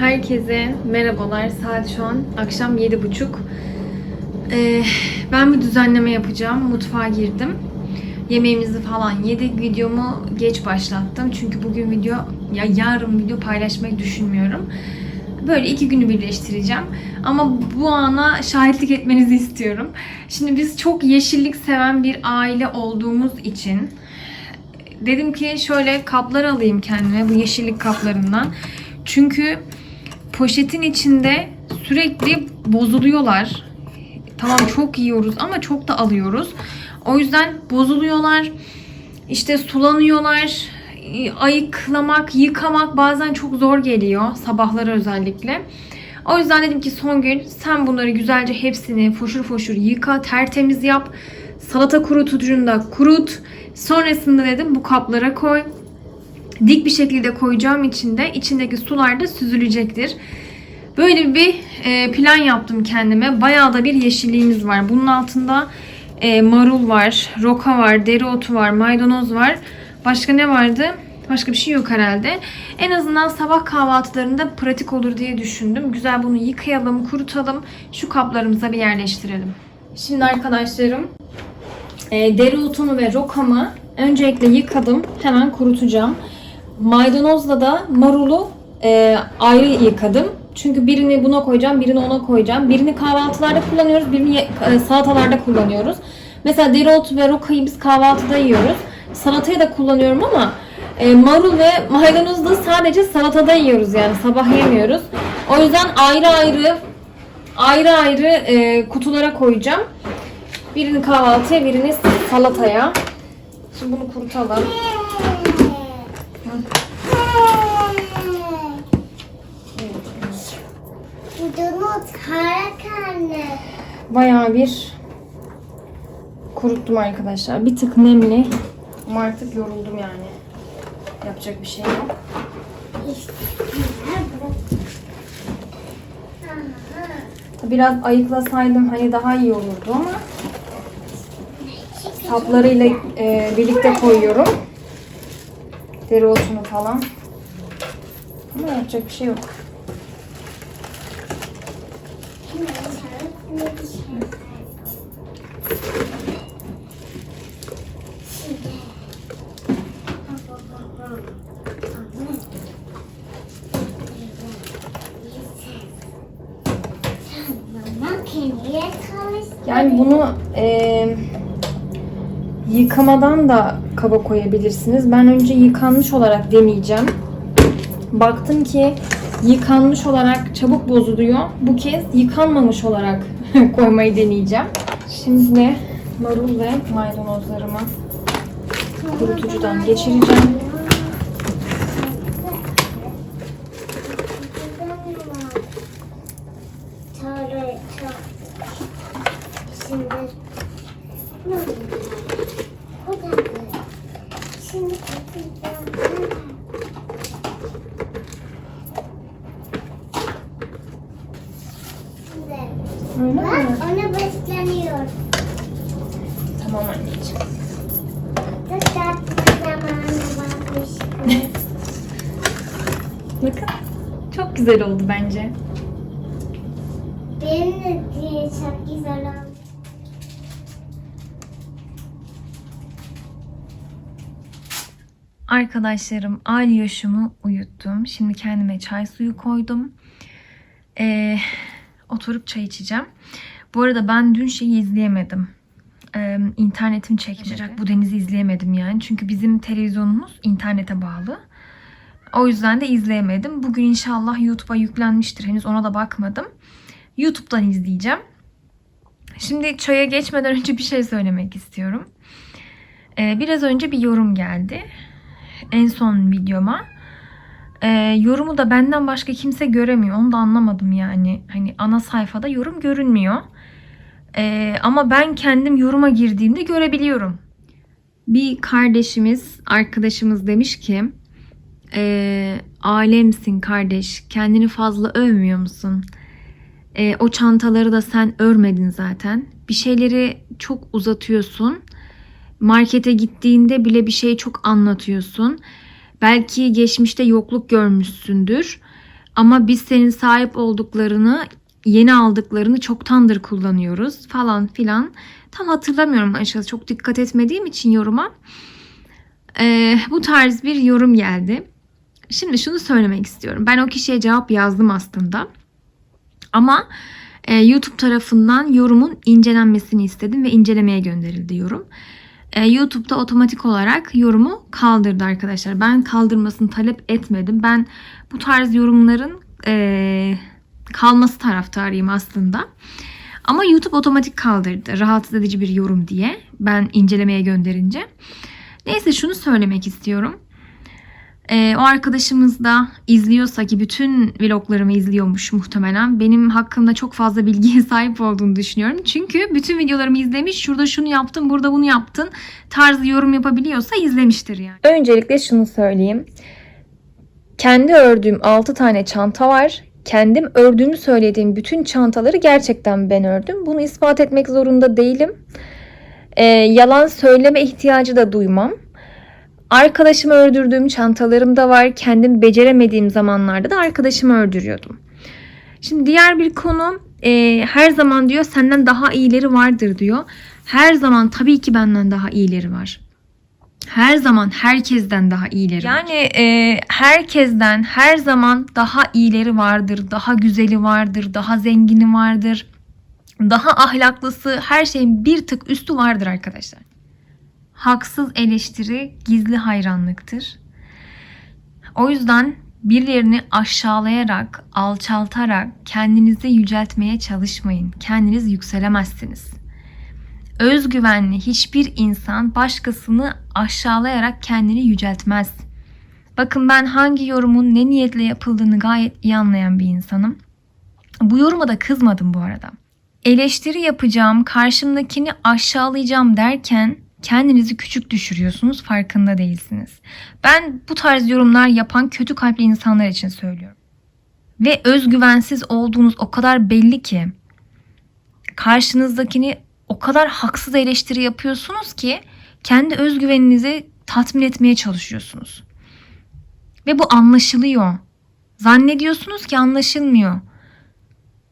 Herkese merhabalar. Saat şu an akşam 7.30. Ee, ben bir düzenleme yapacağım. Mutfağa girdim. Yemeğimizi falan yedik. Videomu geç başlattım. Çünkü bugün video, ya yarın video paylaşmayı düşünmüyorum. Böyle iki günü birleştireceğim. Ama bu ana şahitlik etmenizi istiyorum. Şimdi biz çok yeşillik seven bir aile olduğumuz için dedim ki şöyle kaplar alayım kendime bu yeşillik kaplarından. Çünkü poşetin içinde sürekli bozuluyorlar. Tamam çok yiyoruz ama çok da alıyoruz. O yüzden bozuluyorlar. İşte sulanıyorlar. Ayıklamak, yıkamak bazen çok zor geliyor. Sabahları özellikle. O yüzden dedim ki Songül sen bunları güzelce hepsini foşur foşur yıka, tertemiz yap. Salata kurutucunda kurut. Sonrasında dedim bu kaplara koy. Dik bir şekilde koyacağım için de içindeki sular da süzülecektir. Böyle bir e, plan yaptım kendime. Bayağı da bir yeşilliğimiz var. Bunun altında e, marul var, roka var, dereotu var, maydanoz var. Başka ne vardı? Başka bir şey yok herhalde. En azından sabah kahvaltılarında pratik olur diye düşündüm. Güzel bunu yıkayalım, kurutalım. Şu kaplarımıza bir yerleştirelim. Şimdi arkadaşlarım e, dereotumu ve rokamı öncelikle yıkadım. Hemen kurutacağım. Maydanozla da marulu e, ayrı yıkadım. Çünkü birini buna koyacağım, birini ona koyacağım. Birini kahvaltılarda kullanıyoruz, birini e, salatalarda kullanıyoruz. Mesela dereotu ve rokayı biz kahvaltıda yiyoruz. Salataya da kullanıyorum ama e, marul ve maydanozu da sadece salatada yiyoruz yani sabah yemiyoruz. O yüzden ayrı ayrı ayrı ayrı e, kutulara koyacağım. Birini kahvaltıya, birini salataya. Şimdi bunu kurutalım. Harika anne. Bayağı bir kuruttum arkadaşlar. Bir tık nemli. Ama artık yoruldum yani. Yapacak bir şey yok. Biraz ayıklasaydım hani daha iyi olurdu ama saplarıyla e, birlikte koyuyorum. Dereotunu falan. Ama yapacak bir şey yok. Yani bunu e, yıkamadan da kaba koyabilirsiniz. Ben önce yıkanmış olarak deneyeceğim. Baktım ki yıkanmış olarak çabuk bozuluyor. Bu kez yıkanmamış olarak koymayı deneyeceğim. Şimdi marul ve maydanozlarımı kurutucudan geçireceğim. Sonra çok. Şimdi ne oluyor? Bu da böyle. Şimdi kapatacağım. Şimdi Öyle mi? bak ona besleniyor. Tamam anneciğim. Dışarı zamanı varmış. Bakın. Çok güzel oldu bence. Benim de diye çok güzel oldu. Arkadaşlarım Alyoş'umu uyuttum. Şimdi kendime çay suyu koydum. Ee, oturup çay içeceğim. Bu arada ben dün şeyi izleyemedim. Ee, internetim çekmedi. Bu denizi izleyemedim yani. Çünkü bizim televizyonumuz internete bağlı. O yüzden de izleyemedim. Bugün inşallah YouTube'a yüklenmiştir. Henüz ona da bakmadım. YouTube'dan izleyeceğim. Şimdi çaya geçmeden önce bir şey söylemek istiyorum. Ee, biraz önce bir yorum geldi en son videoma. Ee, yorumu da benden başka kimse göremiyor. Onu da anlamadım yani. Hani ana sayfada yorum görünmüyor. Ee, ama ben kendim yoruma girdiğimde görebiliyorum. Bir kardeşimiz, arkadaşımız demiş ki e, alemsin kardeş kendini fazla övmüyor musun? E, o çantaları da sen örmedin zaten. Bir şeyleri çok uzatıyorsun. Markete gittiğinde bile bir şeyi çok anlatıyorsun. Belki geçmişte yokluk görmüşsündür. Ama biz senin sahip olduklarını, yeni aldıklarını çoktandır kullanıyoruz falan filan. Tam hatırlamıyorum açıkçası. Çok dikkat etmediğim için yoruma. Ee, bu tarz bir yorum geldi. Şimdi şunu söylemek istiyorum. Ben o kişiye cevap yazdım aslında. Ama e, YouTube tarafından yorumun incelenmesini istedim ve incelemeye gönderildi yorum. E, YouTube'da otomatik olarak yorumu kaldırdı arkadaşlar. Ben kaldırmasını talep etmedim. Ben bu tarz yorumların e, kalması taraftarıyım aslında. Ama YouTube otomatik kaldırdı. Rahatsız edici bir yorum diye. Ben incelemeye gönderince. Neyse şunu söylemek istiyorum. Ee, o arkadaşımız da izliyorsa ki bütün vloglarımı izliyormuş muhtemelen. Benim hakkımda çok fazla bilgiye sahip olduğunu düşünüyorum. Çünkü bütün videolarımı izlemiş. Şurada şunu yaptın, burada bunu yaptın tarzı yorum yapabiliyorsa izlemiştir yani. Öncelikle şunu söyleyeyim. Kendi ördüğüm 6 tane çanta var. Kendim ördüğümü söylediğim bütün çantaları gerçekten ben ördüm. Bunu ispat etmek zorunda değilim. Ee, yalan söyleme ihtiyacı da duymam. Arkadaşımı ördürdüğüm çantalarım da var. Kendim beceremediğim zamanlarda da arkadaşımı ördürüyordum. Şimdi diğer bir konu e, her zaman diyor senden daha iyileri vardır diyor. Her zaman tabii ki benden daha iyileri var. Her zaman herkesten daha iyileri var. Yani e, herkesten her zaman daha iyileri vardır, daha güzeli vardır, daha zengini vardır, daha ahlaklısı, her şeyin bir tık üstü vardır arkadaşlar. Haksız eleştiri gizli hayranlıktır. O yüzden birilerini aşağılayarak, alçaltarak kendinizi yüceltmeye çalışmayın. Kendiniz yükselemezsiniz. Özgüvenli hiçbir insan başkasını aşağılayarak kendini yüceltmez. Bakın ben hangi yorumun ne niyetle yapıldığını gayet iyi anlayan bir insanım. Bu yoruma da kızmadım bu arada. Eleştiri yapacağım, karşımdakini aşağılayacağım derken kendinizi küçük düşürüyorsunuz, farkında değilsiniz. Ben bu tarz yorumlar yapan kötü kalpli insanlar için söylüyorum. Ve özgüvensiz olduğunuz o kadar belli ki karşınızdakini o kadar haksız eleştiri yapıyorsunuz ki kendi özgüveninizi tatmin etmeye çalışıyorsunuz. Ve bu anlaşılıyor. Zannediyorsunuz ki anlaşılmıyor.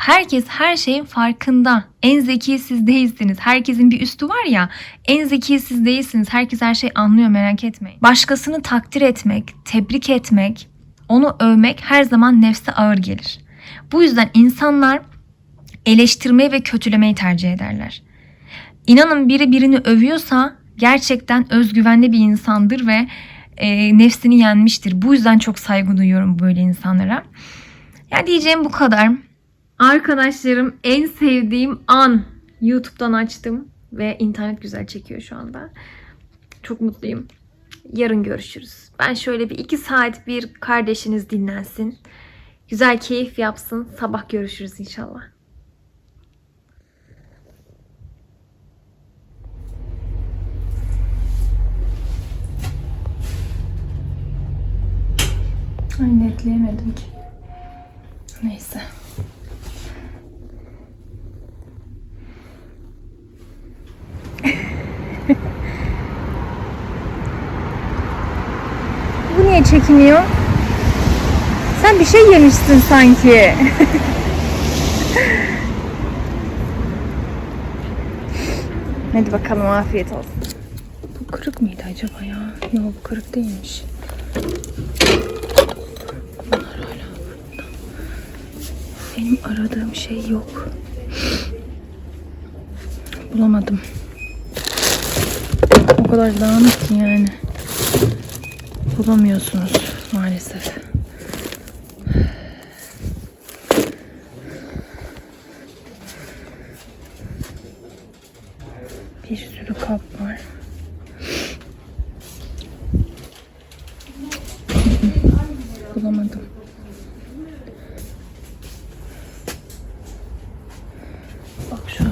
Herkes her şeyin farkında. En zeki siz değilsiniz. Herkesin bir üstü var ya. En zeki siz değilsiniz. Herkes her şeyi anlıyor merak etmeyin. Başkasını takdir etmek, tebrik etmek, onu övmek her zaman nefse ağır gelir. Bu yüzden insanlar eleştirmeyi ve kötülemeyi tercih ederler. İnanın biri birini övüyorsa gerçekten özgüvenli bir insandır ve e, nefsini yenmiştir. Bu yüzden çok saygı duyuyorum böyle insanlara. Ya diyeceğim bu kadar. Arkadaşlarım en sevdiğim an YouTube'dan açtım ve internet güzel çekiyor şu anda. Çok mutluyum. Yarın görüşürüz. Ben şöyle bir iki saat bir kardeşiniz dinlensin. Güzel keyif yapsın. Sabah görüşürüz inşallah. Ay netleyemedim ki. Neyse. Niye çekiniyor? Sen bir şey yemişsin sanki. Hadi bakalım afiyet olsun. Bu kırık mıydı acaba ya? Yok bu kırık değilmiş. Benim aradığım şey yok. Bulamadım. O kadar dağınık ki yani. Bulamıyorsunuz maalesef. Bir sürü kap var. Bulamadım. Bak şöyle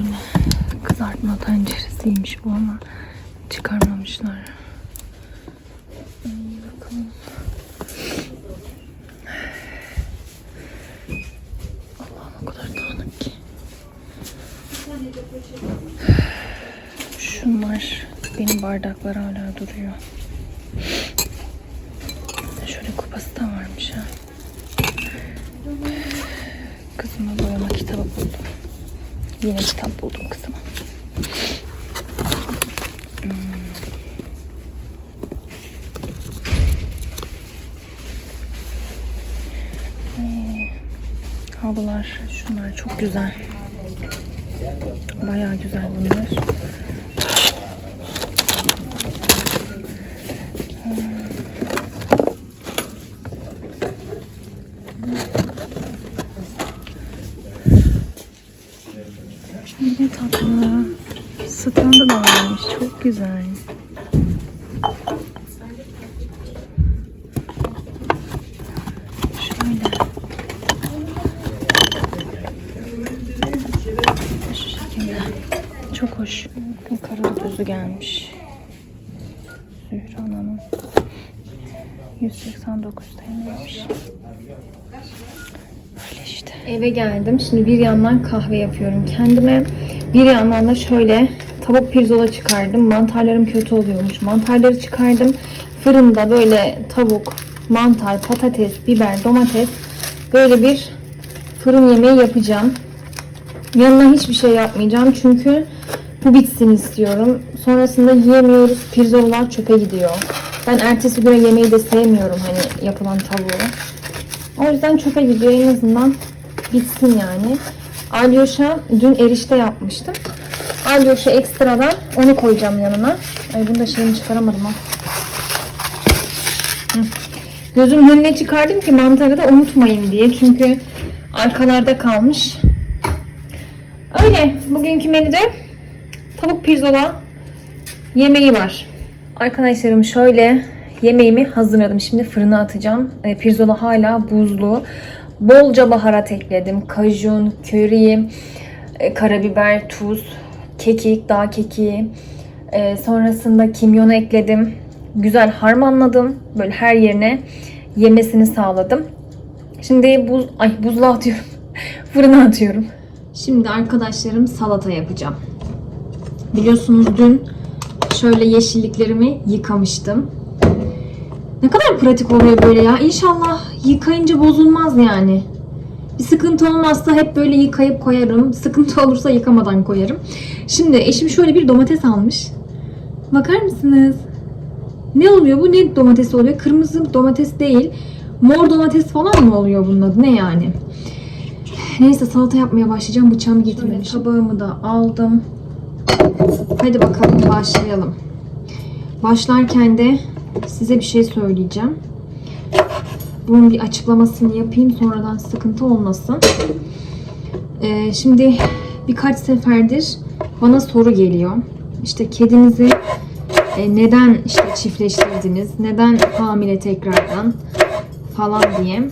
kızartma tenceresiymiş bu ama çıkarmamışlar. Ay, bakalım. Allah'ım o kadar dağınık ki. Şunlar benim bardaklar hala duruyor. Şöyle kupası da varmış ha. Kızıma boyama kitabı buldum. Yine kitap buldum kızıma. Hmm. Ee, Havlular, şunlar çok güzel. Bayağı güzel bunlar. Ne tatlı. Standı da varmış. Çok güzel. Çok hoş. Karalı tuzu gelmiş. Zühre Ana'nın. 189 TL'ymiş. Öyle işte. Eve geldim. Şimdi bir yandan kahve yapıyorum kendime. Bir yandan da şöyle tavuk pirzola çıkardım. Mantarlarım kötü oluyormuş. Mantarları çıkardım. Fırında böyle tavuk, mantar, patates, biber, domates böyle bir fırın yemeği yapacağım. Yanına hiçbir şey yapmayacağım çünkü bu bitsin istiyorum. Sonrasında yiyemiyoruz. Pirzolalar çöpe gidiyor. Ben ertesi güne yemeği de sevmiyorum hani yapılan tavuğu. O yüzden çöpe gidiyor en azından bitsin yani. Alyoş'a dün erişte yapmıştım. Alyoş'a ekstradan onu koyacağım yanına. Ay bunu da şeyini çıkaramadım ha. Hı. Gözümün önüne çıkardım ki mantarı da unutmayayım diye. Çünkü arkalarda kalmış. Öyle. Bugünkü menüde tavuk pirzola yemeği var. Arkadaşlarım şöyle yemeğimi hazırladım. Şimdi fırına atacağım. E, pirzola hala buzlu. Bolca baharat ekledim. Kajun, köri, e, karabiber, tuz, kekik, dağ kekiği. E, sonrasında kimyonu ekledim. Güzel harmanladım. Böyle her yerine yemesini sağladım. Şimdi buz, ay buzluğa atıyorum. Fırına atıyorum. Şimdi arkadaşlarım salata yapacağım. Biliyorsunuz dün şöyle yeşilliklerimi yıkamıştım. Ne kadar pratik oluyor böyle ya. İnşallah yıkayınca bozulmaz yani. Bir sıkıntı olmazsa hep böyle yıkayıp koyarım. Sıkıntı olursa yıkamadan koyarım. Şimdi eşim şöyle bir domates almış. Bakar mısınız? Ne oluyor bu? Ne domates oluyor? Kırmızı domates değil. Mor domates falan mı oluyor bunun adı? Ne yani? Neyse salata yapmaya başlayacağım. Bıçağımı getirmemişim. Tabağımı da aldım. Hadi bakalım başlayalım. Başlarken de size bir şey söyleyeceğim. Bunun bir açıklamasını yapayım sonradan sıkıntı olmasın. Ee, şimdi birkaç seferdir bana soru geliyor. İşte kedinizi e, neden işte çiftleştirdiniz? Neden hamile tekrardan? Falan diye.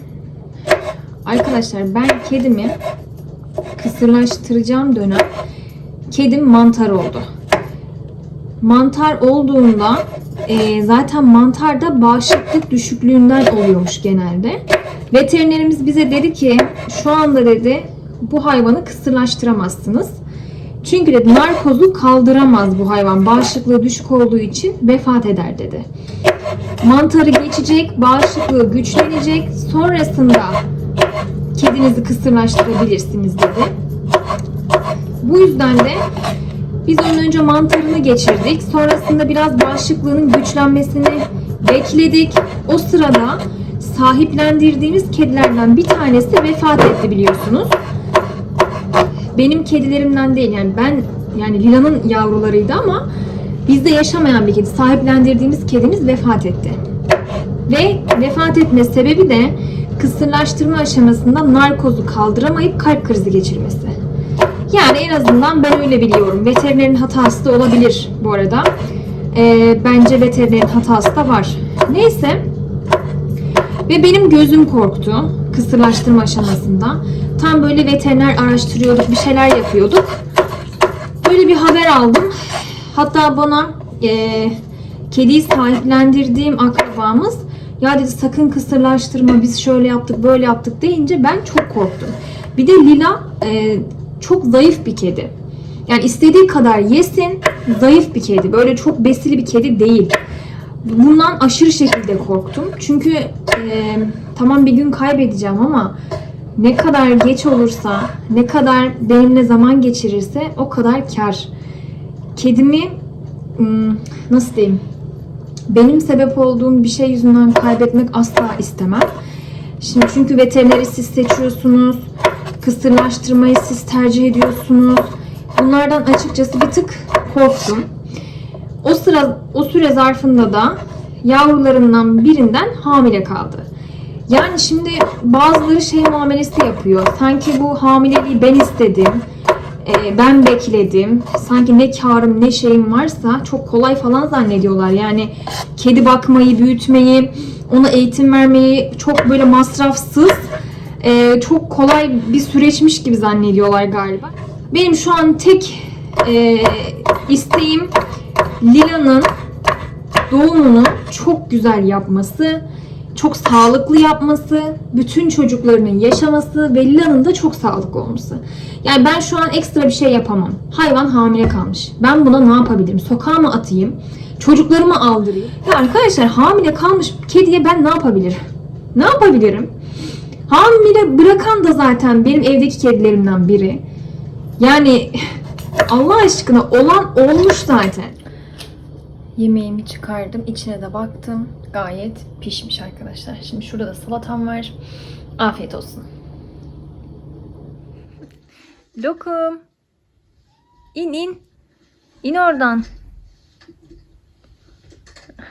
Arkadaşlar ben kedimi kısırlaştıracağım dönem kedim mantar oldu. Mantar olduğunda e, zaten mantar da bağışıklık düşüklüğünden oluyormuş genelde. Veterinerimiz bize dedi ki şu anda dedi bu hayvanı kısırlaştıramazsınız. Çünkü dedi narkozu kaldıramaz bu hayvan. Bağışıklığı düşük olduğu için vefat eder dedi. Mantarı geçecek, bağışıklığı güçlenecek. Sonrasında kedinizi kısırlaştırabilirsiniz dedi. Bu yüzden de biz onun önce mantarını geçirdik. Sonrasında biraz bağışıklığının güçlenmesini bekledik. O sırada sahiplendirdiğimiz kedilerden bir tanesi vefat etti biliyorsunuz. Benim kedilerimden değil yani ben yani Lila'nın yavrularıydı ama bizde yaşamayan bir kedi. Sahiplendirdiğimiz kedimiz vefat etti. Ve vefat etme sebebi de kısırlaştırma aşamasında narkozu kaldıramayıp kalp krizi geçirmesi. Yani en azından ben öyle biliyorum. Veterinerin hatası da olabilir bu arada. Ee, bence veterinerin hatası da var. Neyse. Ve benim gözüm korktu kısırlaştırma aşamasında. Tam böyle veteriner araştırıyorduk, bir şeyler yapıyorduk. Böyle bir haber aldım. Hatta bana e, kediyi sahiplendirdiğim akrabamız ya dedi sakın kısırlaştırma biz şöyle yaptık böyle yaptık deyince ben çok korktum. Bir de Lila e, çok zayıf bir kedi. Yani istediği kadar yesin zayıf bir kedi. Böyle çok besili bir kedi değil. Bundan aşırı şekilde korktum. Çünkü e, tamam bir gün kaybedeceğim ama ne kadar geç olursa, ne kadar benimle zaman geçirirse o kadar kar. Kedimi nasıl diyeyim? Benim sebep olduğum bir şey yüzünden kaybetmek asla istemem. Şimdi çünkü veterineri siz seçiyorsunuz. Kısırlaştırmayı siz tercih ediyorsunuz. Bunlardan açıkçası bir tık korktum. O sıra o süre zarfında da yavrularından birinden hamile kaldı. Yani şimdi bazıları şey muamelesi yapıyor. Sanki bu hamileliği ben istedim. E, ben bekledim. Sanki ne karım ne şeyim varsa çok kolay falan zannediyorlar. Yani kedi bakmayı, büyütmeyi, ona eğitim vermeyi çok böyle masrafsız, e, çok kolay bir süreçmiş gibi zannediyorlar galiba. Benim şu an tek e, isteğim Lila'nın doğumunu çok güzel yapması, çok sağlıklı yapması, bütün çocuklarının yaşaması ve Lila'nın da çok sağlıklı olması. Yani ben şu an ekstra bir şey yapamam. Hayvan hamile kalmış. Ben buna ne yapabilirim? Sokağa mı atayım? Çocuklarımı aldırayım? Ya arkadaşlar hamile kalmış kediye ben ne yapabilirim? Ne yapabilirim? Hamile bırakan da zaten benim evdeki kedilerimden biri. Yani Allah aşkına olan olmuş zaten. Yemeğimi çıkardım. içine de baktım. Gayet pişmiş arkadaşlar. Şimdi şurada da salatam var. Afiyet olsun. Lokum. İn in. İn oradan.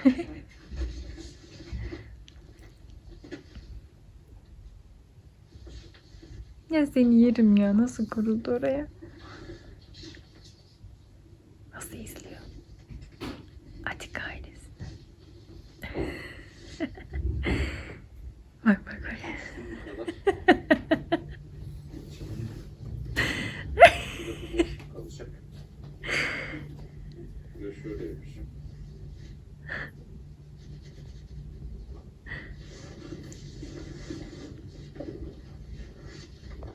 ya seni yerim ya. Nasıl kuruldu oraya?